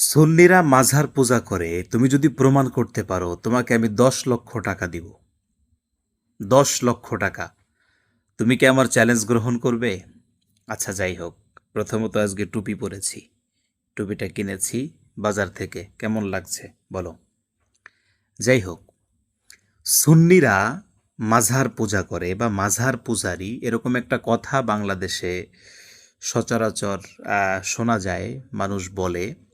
সুন্নিরা মাঝার পূজা করে, তুমি যদি প্রমাণ করতে পারো, তোমাকে আমি দশ লক্ষ টাকা দিব। দশ লক্ষ টাকা। তুমি কি আমার চ্যালেঞ্জ গ্রহণ করবে? আচ্ছা যাই হোক। প্রথমত আজকে টুপি পরেছি। টুপিটা কিনেছি বাজার থেকে। কেমন লাগছে? বলো। যাই হোক। সুন্নিরা মাঝার পূজা করে বা মাঝার পূজারি, এরকম একটা কথা বাংলাদেশে সচরাচর শোনা যায়, মানুষ বলে।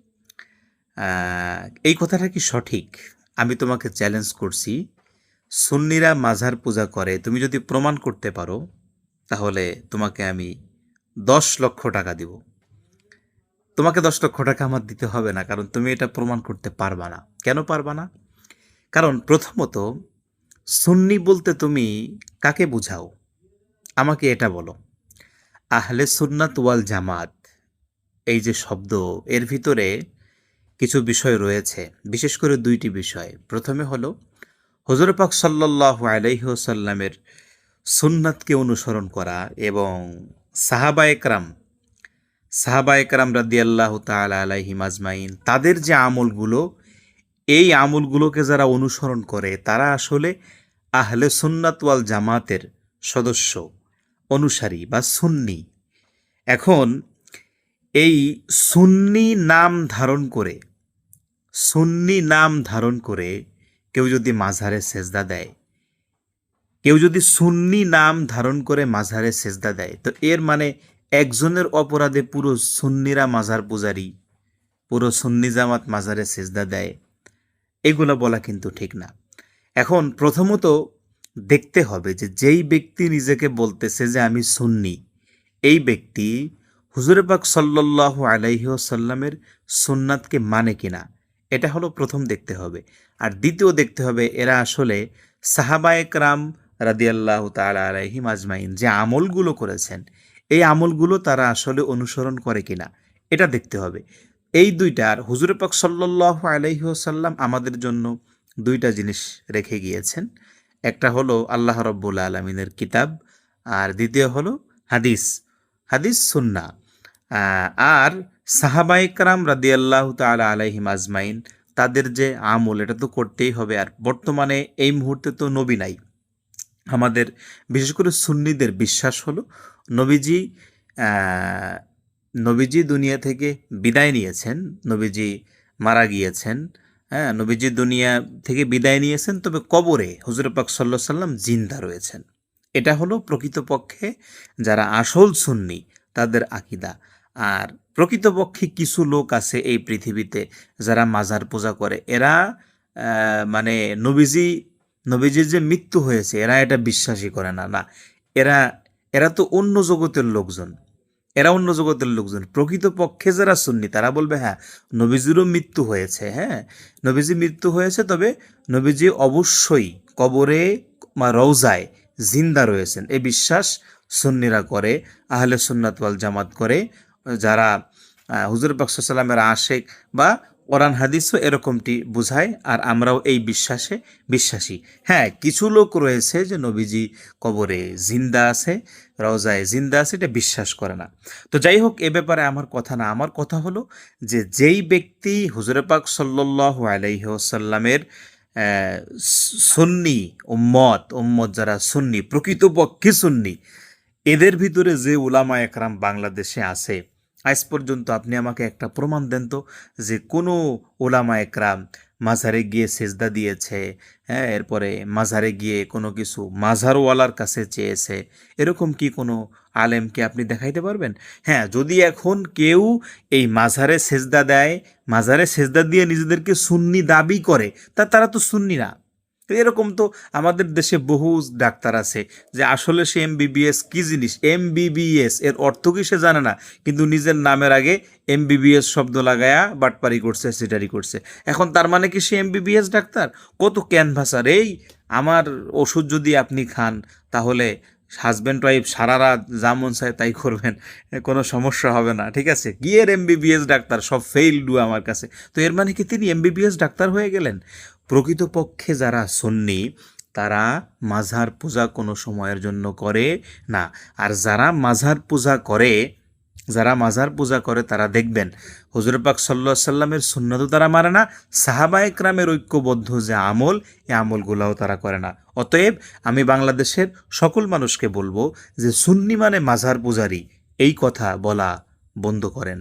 এই কথাটা কি সঠিক? আমি তোমাকে চ্যালেঞ্জ করছি। সুন্নিরা মাঝার পূজা করে, তুমি যদি প্রমাণ করতে পারো, তাহলে তোমাকে আমি দশ লক্ষ টাকা দিব। তোমাকে দশ লক্ষ টাকা আমার দিতে হবে না, কারণ তুমি এটা প্রমাণ করতে পারবা না। কেন পারবা না? কারণ প্রথমত, সুন্নি বলতে তুমি কাকে বুঝাও? আমাকে এটা বলো। আহলে সুন্নাত ওয়াল জামাত, এই যে শব্দ, এর ভিতরে কিছু বিষয় রয়েছে, বিশেষ করে দুইটি বিষয়। প্রথমে হলো, হজর পাক সাল্লাহ আলাইসাল্লামের সুন্নাতকে অনুসরণ করা এবং সাহাবা একরাম সাহাবা একরাম রাদি আল্লাহ তালা আলাইহিম আজমাইন তাদের যে আমলগুলো, এই আমলগুলোকে যারা অনুসরণ করে, তারা আসলে আহলে সুন্নাত ওয়াল জামাতের সদস্য, অনুসারী বা সুন্নি। এখন এই সুন্নি নাম ধারণ করে সুন্নি নাম ধারণ করে কেউ যদি মাঝারে সেজদা দেয়, কেউ যদি সুন্নি নাম ধারণ করে মাঝারে সেজদা দেয়, তো এর মানে একজনের অপরাধে পুরো সুন্নিরা মাঝার পূজারি, পুরো সুন্নি জামাত মাঝারে সেজদা দেয়, এগুলো বলা কিন্তু ঠিক না। এখন প্রথমত দেখতে হবে যে যেই ব্যক্তি নিজেকে বলতেছে যে আমি সুন্নি, এই ব্যক্তি হুজুরে পাক সাল্লাহ আলাইসাল্লামের সুন্নাতকে মানে কিনা। এটা হলো প্রথম দেখতে হবে। আর দ্বিতীয় দেখতে হবে, এরা আসলে সাহাবায়ক রাম রাদিয়াল্লাহ তালা আলাইহিম আজমাইন যে আমলগুলো করেছেন, এই আমলগুলো তারা আসলে অনুসরণ করে কিনা, এটা দেখতে হবে। এই দুইটার হুজুরে পাক সাল্লাহ আলাইসাল্লাম আমাদের জন্য দুইটা জিনিস রেখে গিয়েছেন। একটা হলো আল্লাহ রব্বুল আলমিনের কিতাব, আর দ্বিতীয় হলো হাদিস হাদিস সুন্না আর সাহাবাইকরাম রাদিয়াল্লাহ তালা আলাইহিম আজমাইন, তাদের যে আমল, এটা তো করতেই হবে। আর বর্তমানে এই মুহূর্তে তো নবী নাই। আমাদের, বিশেষ করে সুন্নিদের বিশ্বাস হলো, নবীজি নবীজি দুনিয়া থেকে বিদায় নিয়েছেন, নবীজি মারা গিয়েছেন হ্যাঁ নবীজি দুনিয়া থেকে বিদায় নিয়েছেন, তবে কবরে হুজুর পাক সাল্লাহ সাল্লাম জিন্দা রয়েছেন। এটা হলো প্রকৃতপক্ষে যারা আসল সুন্নি, তাদের আকিদা। আর প্রকৃতপক্ষে কিছু লোক আছে এই পৃথিবীতে যারা মাজার পূজা করে। এরা মানে নবীজি, নবীজির যে মৃত্যু হয়েছে, এরা এটা বিশ্বাসই করে না। না, এরা এরা তো অন্য জগতের লোকজন। এরা অন্য জগতের লোকজন। প্রকৃতপক্ষে যারা সুন্নি, তারা বলবে হ্যাঁ নবীজিরও মৃত্যু হয়েছে হ্যাঁ। নবীজি মৃত্যু হয়েছে, তবে নবীজি অবশ্যই কবরে বা রওজায় জিন্দা রয়েছেন। এ বিশ্বাস সুন্নিরা করে, আহলে সুন্নাতওয়াল জামাত করে যারা হুজুর বাকসাল্লামের আশেক বা কোরআন, হাদিসও এরকমটি বোঝায় আর আমরাও এই বিশ্বাসে বিশ্বাসী। হ্যাঁ কিছু লোক রয়েছে যে নবীজি কবরে জিন্দা আছে, রওজায় জিন্দা আছে, এটা বিশ্বাস করে না। তো যাই হোক, এ ব্যাপারে আমার কথা না, আমার কথা হলো যে যেই ব্যক্তি হুজুরে পাক সাল্লাহ আলাইসাল্লামের সুন্নি উম্মত উম্মত যারা সুন্নি, প্রকৃতপক্ষে সুন্নি, এদের ভিতরে যে উলামা একরাম বাংলাদেশে আছে আজ পর্যন্ত আপনি আমাকে একটা প্রমাণ দেন তো যে কোনো ওলামা একরাম মাঝারে গিয়ে সেজদা দিয়েছে হ্যাঁ এরপরে মাঝারে গিয়ে কোনো কিছু মাঝারওয়ালার কাছে চেয়েছে, এরকম কি কোনো আলেমকে আপনি দেখাইতে পারবেন? হ্যাঁ যদি এখন কেউ এই মাঝারে সেজদা দেয় মাঝারে সেজদা দিয়ে নিজেদেরকে সুন্নি দাবি করে, তা তারা তো সুন্নি না। তো এরকম তো আমাদের দেশে বহু ডাক্তার আছে যে আসলে সে এমবিবিএস কি জিনিস? এমবিবিএস এর অর্থ কি সে জানে না, কিন্তু নিজের নামের আগে এমবিবিএস শব্দ লাগায়া বাটপারি করছে সিটারি করছে। এখন তার মানে কি সে এমবিবিএস ডাক্তার? কত ক্যানভাসার এই আমার ওষুধ যদি আপনি খান, তাহলে হাজব্যান্ড ওয়াইফ সারা রাত যা মন চায় তাই করবেন, কোনো সমস্যা হবে না, ঠিক আছে? গিয়ের এমবিবিএস ডাক্তার, সব ফেইল ডু আমার কাছে। তো এর মানে কি তিনি এমবিবিএস ডাক্তার হয়ে গেলেন? প্রকৃতপক্ষে যারা সন্নি, তারা মাঝার পূজা কোনো সময়ের জন্য করে না। আর যারা মাঝার পূজা করে, যারা মাজার পূজা করে, তারা দেখবেন হুজুর পাক সাল্লা সাল্লামের সুন্নতও তারা মানে না, সাহাবা একরামের ঐক্যবদ্ধ যে আমল, এ আমলগুলাও তারা করে না। অতএব আমি বাংলাদেশের সকল মানুষকে বলব যে সুন্নি মানে মাজার পূজারি, এই কথা বলা বন্ধ করেন।